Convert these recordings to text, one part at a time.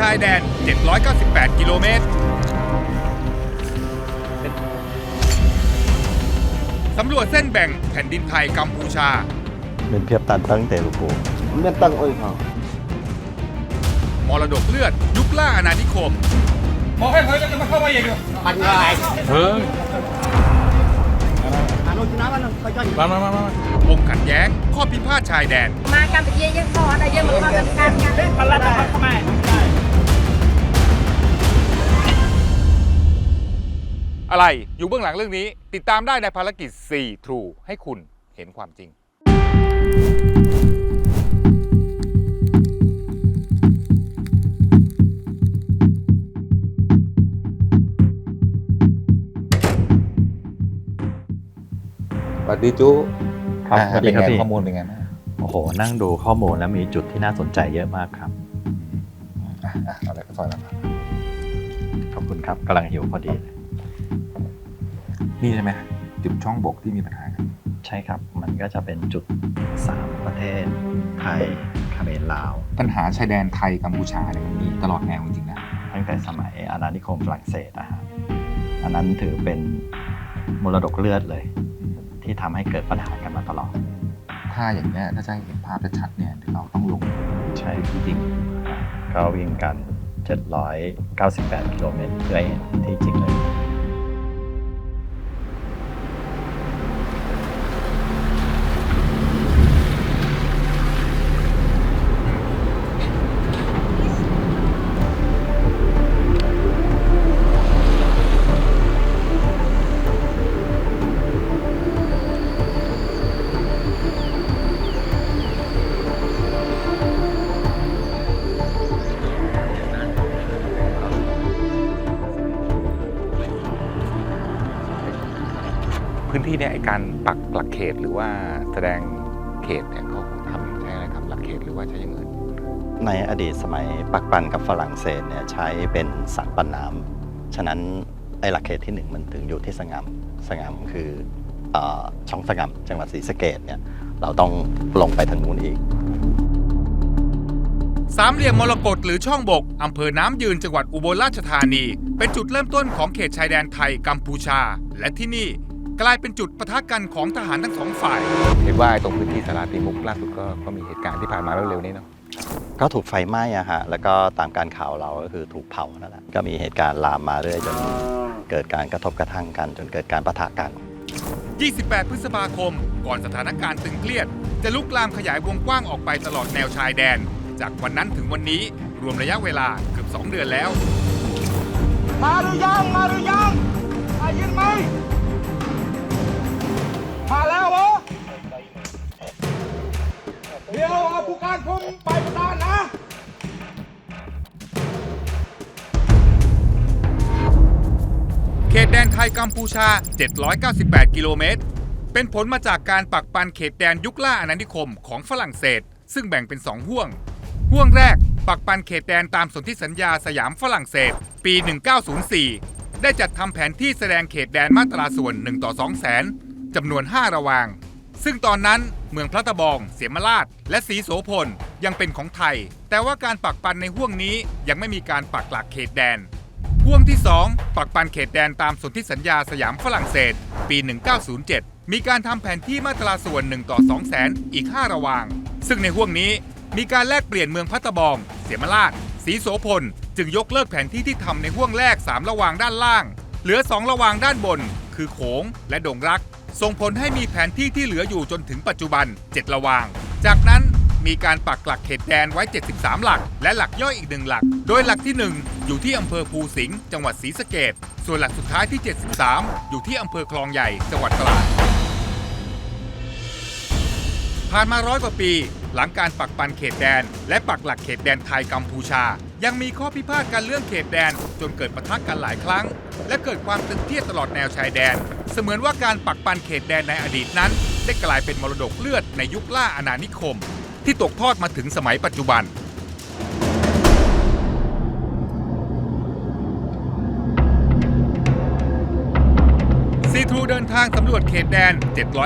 ชายแดน 798 กิโลเมตร สำรวจเส้นแบ่งแผ่นดินไทยกัมพูชา เป็นเพียบตันตั้งแต่ลูกโป่ตั้งโอ้ยครับมรดกเลือด ยุคล่าอาณานิคม ปมาบ้านมาวงขัดแย้ง ข้อพิพาทชายแดน มากันไปเยี่ยมเยี่ยมพอนะเยี่ยมมันมากันกันกัน อะไรอยู่เบื้องหลังเรื่องนี้ ติดตามได้ในภารกิจ 4 True ให้คุณเห็นความจริง สวัสดีจุครับอ่าสวัสดีเป็นครับไงพี่ ข้อมูลเป็นไงบ้างโอ้โห นั่งดูข้อมูลแล้วมีจุดที่น่าสนใจเยอะมากครับ อะอะเอาอะไรก็สอนมาขอบคุณครับกำลังหิวพอดีเลย นี่ใช่ไหมจุดช่องบกที่มีปัญหากันใช่ครับ มันก็จะเป็นจุด 3 ประเทศ ไทยเขมรลาว ปัญหาชายแดนไทยกัมพูชาเนี่ยมันมีตลอดแนวจริงๆนะตั้งแต่สมัยอาณานิคมฝรั่งเศสนะฮะอันนั้นถือเป็นมรดกเลือดเลย ที่ทำให้เกิดปัญหากันมาตลอด ถ้าอย่างเนี้ยถ้าจะให้เห็นภาพชัดๆเนี่ยเดี๋ยวเราต้องลงใช่ที่จริงก็วิ่งกัน 798 กิโลเมตรเพื่อให้เห็นที่จริงเลย ที่เนี่ยไอการปักหลักเขตหรือว่าแสดงเขตเนี่ยเขาทำใช้อะไรครับหลักเขตหรือว่าใช้อย่างอื่นในอดีตสมัยปักปันกับฝรั่งเศสเนี่ยใช้เป็นสารปันน้ำฉะนั้นไอ้หลักเขตที่หนึ่งมันถึงอยู่ที่สงามสงามคือเออช่องสงามจังหวัดศรีสะเกดเนี่ยเราต้องลงไปทางนู้นอีกสามเหลี่ยมมรกตหรือช่องบก อำเภอน้ำยืนจังหวัดอุบลราชธานี เป็นจุดเริ่มต้นของเขตชายแดนไทยกัมพูชา และที่นี่ กลายเป็นจุดปะทะกันของทหารทั้งสองฝ่าย เห็นว่าตรงพื้นที่สาราตีมุกล่าสุดก็ก็มีเหตุการณ์ที่ผ่านมาเร็วๆนี้เนาะก็ถูกไฟไหม้อะฮะแล้วก็ตามการข่าวเราก็คือถูกเผานั่นแหละก็มีเหตุการณ์ลามมาเรื่อยจนเกิดการกระทบกระทั่งกัน จนเกิดการปะทะกัน 28 พฤษภาคม ก่อนสถานการณ์ตึงเครียด จะลุกลามขยายวงกว้างออกไปตลอดแนวชายแดน จากวันนั้นถึงวันนี้รวมระยะเวลาเกือบ 2 เดือนแล้ว มาหรือยังมาหรือยังได้ยินไหม มาแล้วเหรอเดี๋ยวเอาผู้การผมไปประานนะเขตแดนไทยกัมพูชา 798 กิโลเมตร เป็นผลมาจากการปักปันเขตแดนยุคล่าอาณานิคมของฝรั่งเศส ซึ่งแบ่งเป็น2ห่วง ห่วงแรกปักปันเขตแดนตามสนธิสัญญาสยามฝรั่งเศส ปี 1904 ได้จัดทำแผนที่แสดงเขตแดนมาตราส่วน1ต่อ2แสน จำนวน 5 ระวาง ซึ่งตอนนั้นเมืองพระตะบอง เสียมราช และศรีโสพลยังเป็นของไทย แต่ว่าการปักปันในห่วงนี้ยังไม่มีการปักหลักเขตแดนห่วงที่ 2 ปักปันเขตแดนตามสนธิสัญญาสยามฝรั่งเศส ปี 1907 มีการทำแผนที่มาตราส่วน 1 ต่อ2แสนอีก 5 ระวาง ซึ่งในห่วงนี้มีการแลกเปลี่ยนเมืองพัตตะบอง เสียมราชศรีโสพล จึงยกเลิกแผนที่ที่ทำในห่วงแรก 3 ระวางด้านล่าง เหลือ 2 ระวางด้านบน คือโขงและดงรัก ส่งผลให้มีแผนที่ที่เหลืออยู่จนถึงปัจจุบัน 7 ระวาง จากนั้นมีการปักหลักเขตแดนไว้ 73 หลัก และหลักย่อยอีกหนึ่งหลัก โดยหลักที่ 1 อยู่ที่อำเภอภูสิงห์จังหวัดศรีสะเกดส่วนหลักสุดท้ายที่ 73 อยู่ที่อำเภอคลองใหญ่จังหวัดตราดผ่านมาร้อยกว่าปี หลังการปักปันเขตแดน และปักหลักเขตแดนไทยกัมพูชา ยังมีข้อพิพาทกันเรื่องเขตแดน จนเกิดปะทะกันหลายครั้ง และเกิดความตึงเครียดตลอดแนวชายแดน เสมือนว่าการปักปันเขตแดนในอดีตนั้น ได้กลายเป็นมรดกเลือดในยุคล่าอาณานิคม ที่ตกทอดมาถึงสมัยปัจจุบันซีทูเดินทางสำรวจเขตแดน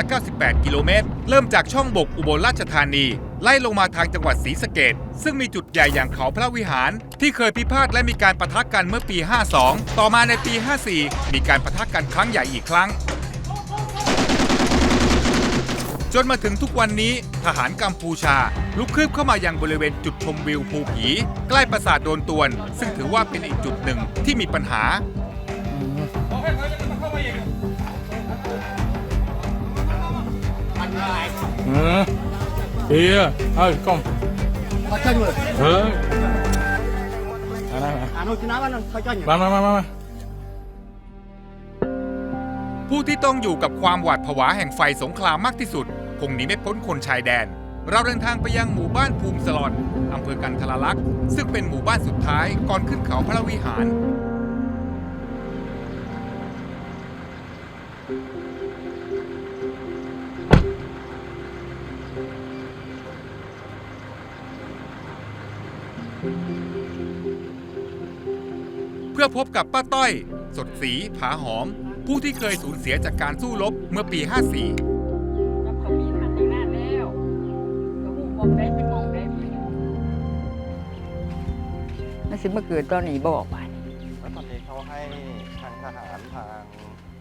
798 กิโลเมตร เริ่มจากช่องบกอุบลราชธานี ไล่ลงมาทางจังหวัดศรีสะเกดซึ่งมีจุดใหญ่อย่างเขาพระวิหาร ที่เคยพิพาทและมีการปะทะกันเมื่อปี 52 ต่อมาในปี 54 มีการปะทะกันครั้งใหญ่อีกครั้ง จนมาถึงทุกวันนี้ทหารกัมพูชา ลุกคืบเข้ามายังบริเวณจุดชมวิวภูผี ใกล้ปราสาทโดนตวน ซึ่งถือว่าเป็นอีกจุดหนึ่งที่มีปัญหา Ừ. Iya. Hai, kom. Macam mana? Hei. Mana, mana. Anu kenapa nak kacau Mana, mana, mana. ผู้ที่ต้องอยู่กับความหวาดผวาแห่งไฟสงครามมากที่สุด คงหนีไม่พ้นคนชายแดน เราเดินทางไปยังหมู่บ้านภูมิสลอนอำเภอกันทรลักษณ์ซึ่งเป็นหมู่บ้านสุดท้ายก่อนขึ้นเขาพระวิหาร พื่อพบกับป้าต้อย สดศรีผาหอม ผู้ที่เคยสูญเสียจากการสู้รบเมื่อปี 54กับเขามีทันในหน้าแล้วก็หูมองได้เป็นมองได้เป็นมันสิมาเกิดตอนนี้บอกว่าแล้วตอนนี้เขาให้ทางทหารทาง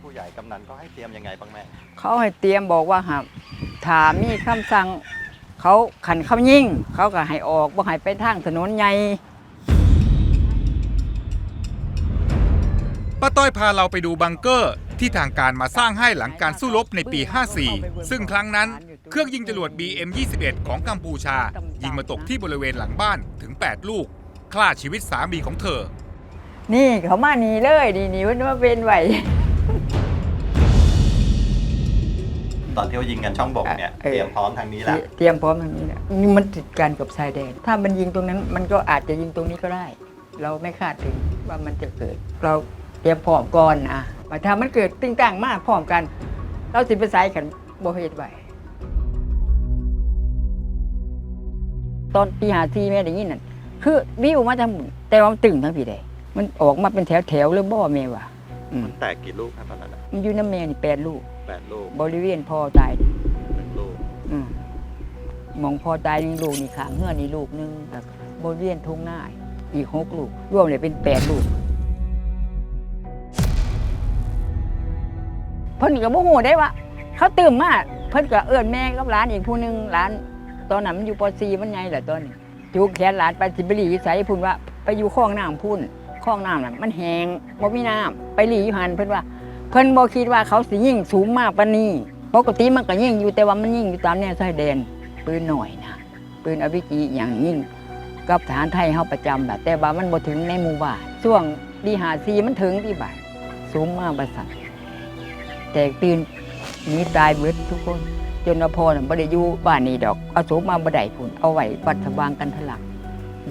ผู้ใหญ่กำนันก็ให้เตรียมยังไงบ้างแม่ เขาให้เตรียมบอกว่าหากถ้ามีคำสั่ง เขาขันเขายิ่ง เขาก็ให้ออกบ่ให้ไปทางถนนใหญ่ ป้าต้อยพาเราไปดูบังเกอร์ ที่ทางการมาสร้างให้หลังการสู้รบในปี 54 ซึ่งครั้งนั้นเครื่องยิงจรวด BM-21 ของกัมพูชา ยิงมาตกที่บริเวณหลังบ้านถึง 8 ลูกฆ่าชีวิตสามีของเธอ นี่เขามานี่เลยดีนี่มันมาเป็นไหวตอนที่เขายิงกันช่องบกเนี่ยเออเตรียมพร้อมทางนี้แหละเตรียมพร้อมทางนี้แหละนี่มันติดกันกับชายแดน ถ้ามันยิงตรงนั้นมันก็อาจจะยิงตรงนี้ก็ได้ เราไม่คาดถึงว่ามันจะเกิด เรา เตรียมพร้อมก่อนนะว่าถ้ามันเกิดติ้งต่างมากพร้อมกัน เราสิไปใส่กันบ่เฮ็ดไหวตอนปีหาซีแม่ได้ยินนั่นคือวิวมาทางบุญแต่ว่ามันตึงทั้งพี่ใดมันออกมาเป็นแถวแถวๆเลยบ่แม่ว่าอืมแตกกี่ลูกครับตอนนั้นอะมันอยู่น้ำแม่นี่แปดลูก แปดลูกบริเวณพ่อตาย หนึ่งลูกอืมหมองพ่อตายนี่ลูกนี่ขางเงื่อนนี่ลูกหนึงแล้วก็บริเวณทุ่งนาอีกหกลูกรวมเลยเป็นแปดลูก พิ่นก็บ่ฮู้ได้ว่า เขาตื่มมาเพิ่นก็เอื้อนแม่กับหลานอีกผู้หนึงหลาน ตอนนั้นมันอยู่ป .4 มันใหญ่แหละตอนนี้จูกแขนหลานไปสิไปหลีอยู่พุ่นว่าไปอยู่คลองน้ำพุ่นคลองน้ำน่ะมันแห้งบ่มีน้ำไปหลีอยู่หันเพิ่นว่า เพิ่นบ่คิดว่าเขาสิยิ่งสูงมากปานนี้ปกติมันก็ยิ่งอยู่แต่ว่ามันยิ่งอยู่ตามแนวชายแดนปืนหน่อยนะปืนอวิจีอย่างยิ่ง กับฐานไทยเฮาประจำแหละแต่ว่ามันบ่ถึงในหมู่บ้านช่วงดีหาซีมันถึงที่บ้านสูงมากประสัน แตกตื่นหนีตายเบิดทุกคน จนว่าพ่อน่ะบ่ได้อยู่บ้านนี้ดอก เอาศพมาบ่ได้พุ่นเอาไว้วัดสว่างกันทะลัก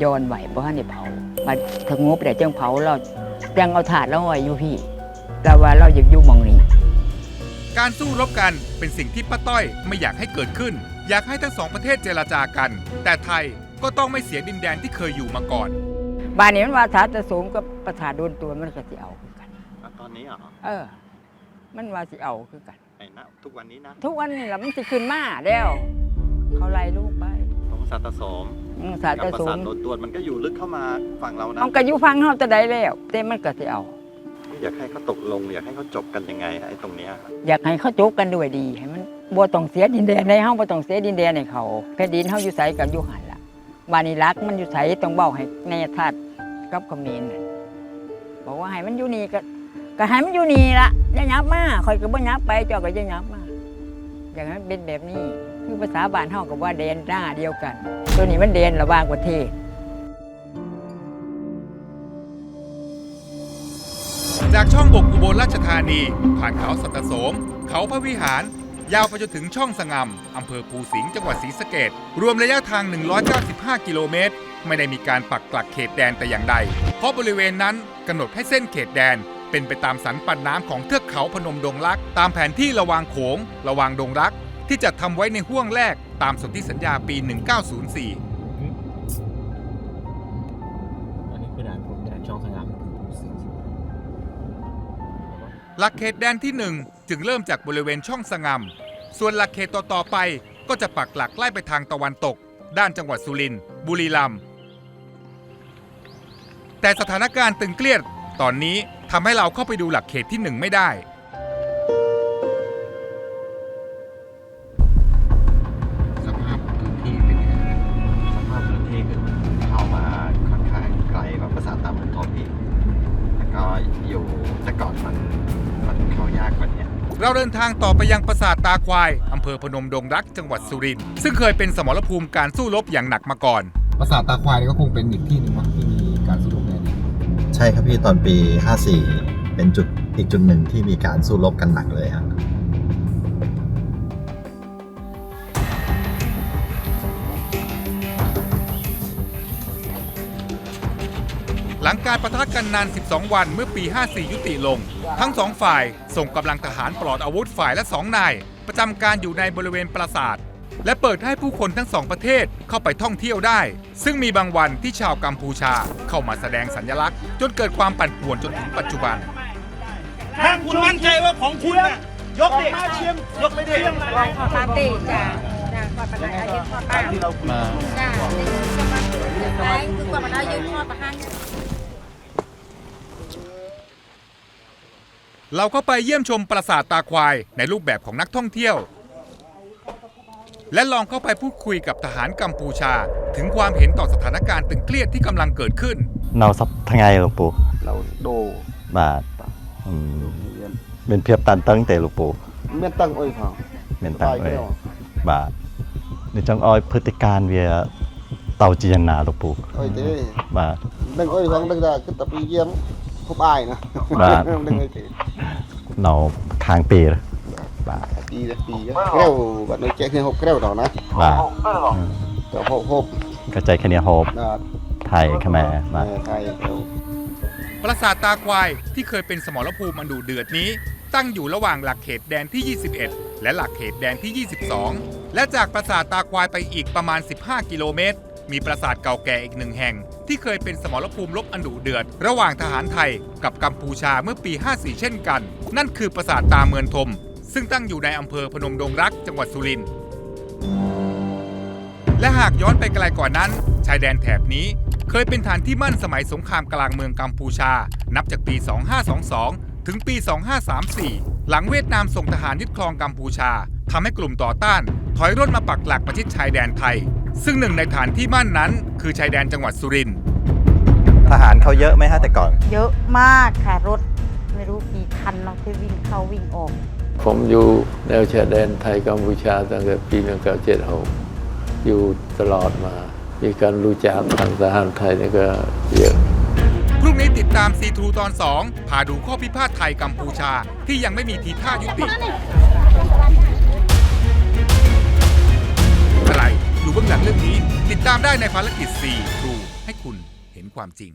ย้อนไว้บ่ทันได้เผาบัดถ้างบได้จังเผาเรายังเอาถาดเราไว้อยู่พี่เราว่าเราอยากอยู่หมองนี้การสู้รบกันเป็นสิ่งที่ป้าต้อยไม่อยากให้เกิดขึ้น อยากให้ทั้งสองประเทศเจรจากัน แต่ไทยก็ต้องไม่เสียดินแดนที่เคยอยู่มาก่อน บ้านนี้มันว่าถ้าจะสมกับประสาทโดนตัวมันก็สิเอาคือกันอะตอนนี้เหรอ เออ มันว่าสิเอาคือกันไอ้นะทุกวันนี้นะทุกวันนี้ละมันสิขึ้นมาแล้วเขาไล่ลูกไปตรงสัตสมอืมสากับจะประสสามทโดนตวนมันก็อยู่ลึกเข้ามาฝั่งเรานะ เอากระยุฟังเขาจะได้แล้วแต่มันก็สิเอา อยากให้เขาตกลง อยากให้เขาจบกันยังไงฮะไอ้ตรงเนี้ยครับอยากให้เขาจบกันด้วยดีให้มันบ่ต้องเสียดินแดนในเฮาบ่ต้องเสียดินแดนให้เขาแผ่นดินเฮาอยู่ไสกับอยู่หันล่ะบ้านนี้รักมันอยู่ไสต้องเว้าให้แน่ทัดกับเขมรน่ะบอกว่าให้มันอยู่นี่ก็ ก็ให้มันอยู่นี่ละอย่ายับมาข่อยก็บ่ยับไปเจ้าก็ย่ายับมาอย่างนั้นเป็นแบบนี้คือภาษาบ้านเฮากับว่าแดนหน้าเดียวกัน ตัวนี้มันแดนระหว่างประเทศจากช่องบกอุบลราชธานี ผ่านเขาสัตโสม เขาพระวิหาร ยาวไปจนถึงช่องสงำอำเภอภูสิงห์จังหวัดศรีสะเกดรวมระยะทาง 195 กิโลเมตร ไม่ได้มีการปักหลักเขตแดนแต่อย่างใด เพราะบริเวณนั้นกำหนดให้เส้นเขตแดน เป็นไปตามสันปันน้ำของเทือกเขาพนมดงรัก ตามแผนที่ระวางโขง ระวางดงรัก ที่จัดทำไว้ในห้วงแรกตามสนธิสัญญาปี 1904 อันนี้คือด่านผมด่านช่องสงามหลักเขตแดนที่ 1 จึงเริ่มจากบริเวณช่องสงำส่วนหลักเขตต่อๆไปก็จะปักหลักไล่ไปทางตะวันตก ด้านจังหวัดสุรินทร์บุรีรัมย์แต่สถานการณ์ตึงเครียด ตอนนี้ ทำให้เราเข้าไปดูหลักเขตที่หนึ่งไม่ได้ สภาพพื้นที่เป็นยังไงสภาพพื้นที่คือเข้ามาค่อนข้างไกลกว่าประสาทตาเมืองทองอีกแล้วก็อยู่แต่ก่อนมันมันเข้ายากกว่านี้เราเดินทางต่อไปยังปราสาทตาควายอำเภอพนมดงรักจังหวัดสุรินทร์ซึ่งเคยเป็นสมรภูมิการสู้รบอย่างหนักมาก่อนปราสาทตาควายนี่ก็คงเป็นอีกที่หนึ่งเนาะที่มีก ใช่ครับพี่ตอนปี 54 เป็นจุดอีกจุดหนึ่งที่มีการสู้รบกันหนักเลยครับหลังการประทะกันนาน 12 วันเมื่อปี 54 ยุติลง ทั้งสองฝ่ายส่งกำลังทหารปลอดอาวุธฝ่ายละสองนาย ประจำการอยู่ในบริเวณปราสาท และเปิดให้ผู้คนทั้งสองประเทศเข้าไปท่องเที่ยวได้ ซึ่งมีบางวันที่ชาวกัมพูชาเข้ามาแสดงสัญลักษณ์ จนเกิดความปั่นป่วนจนถึงปัจจุบัน ถ้าคุณมั่นใจว่าของคุณน่ะยกดิเชียมยกไม่ได้ขอปาเต้จ้าจ้าขอปาเต้ยืนขอป้าจ้าแรงคือกว่ามันได้ยืนขอปาหันเราก็ไปเยี่ยมชมปราสาทตาควายในรูปแบบของนักท่องเที่ยว และลองเข้าไปพูดคุยกับทหารกัมพูชา ถึงความเห็นต่อสถานการณ์ตึงเครียดที่กำลังเกิดขึ้นเราสับทางไงหลวงปู่เราโดบาทอืมเป็นเพียบตันตั้งแต่หลวงปู่เมียนตั้งอ้อยเขาเป็นตังเอ้ยบาทในจังอ้อยพฤติการเวียเตาจีนนาหลวงปู่อ้อยเต้บาทดังอ้อยของดังดาก็ตะปีเยี่ยมพบอายนะบ้าดังอ้อยเต้เราค้างปีละ บาทปีละปีก็แกล้วบัดนี้แจกให้หกแกล้วดอกนะบาทก็หกหกกระจายคะแนนโฮบนะไทยขแมร์บาทเออไทยเอาปราสาทตาควายที่เคยเป็นสมรภูมิอันดุเดือดนี้ ตั้งอยู่ระหว่างหลักเขตแดนที่ 21 และหลักเขตแดนที่ 22 และจากปราสาทตาควายไปอีกประมาณ 15 กิโลเมตร มีปราสาทเก่าแก่อีกหนึ่งแห่ง ที่เคยเป็นสมรภูมิรบอันดุเดือด ระหว่างทหารไทยกับกัมพูชาเมื่อปี 54 เช่นกัน นั่นคือปราสาทตาเมือนทม ซึ่งตั้งอยู่ในอำเภอพนมดงรักจังหวัดสุรินทร์และหากย้อนไปไกลกว่านั้น ชายแดนแถบนี้เคยเป็นฐานที่มั่นสมัยสงครามกลางเมืองกัมพูชา นับจากปี 2522 ถึงปี 2534 หลังเวียดนามส่งทหารยึดครองกัมพูชาทำให้กลุ่มต่อต้าน ถอยร่นมาปักหลักประชิดชายแดนไทย ซึ่งหนึ่งในฐานที่มั่นนั้น คือชายแดนจังหวัดสุรินทร์ทหารเขาเยอะไหมฮะแต่ก่อน เยอะมากค่ะรถไม่รู้กี่คันเนาะที่วิ่งเข้าวิ่งออก ผมอยู่แนวชายแดนไทยกัมพูชาตั้งแต่ปี 1976 อยู่ตลอดมา มีการรู้จักทางทหารไทยนี่ก็เยอะ พรุ่งนี้ติดตามซีทรูตอน 2 พาดูข้อพิพาทไทยกัมพูชาที่ยังไม่มีทีท่ายุติอะไรอยู่เบื้องหลังเรื่องนี้ ติดตามได้ในภารกิจ4 t r u ให้คุณเห็นความจริง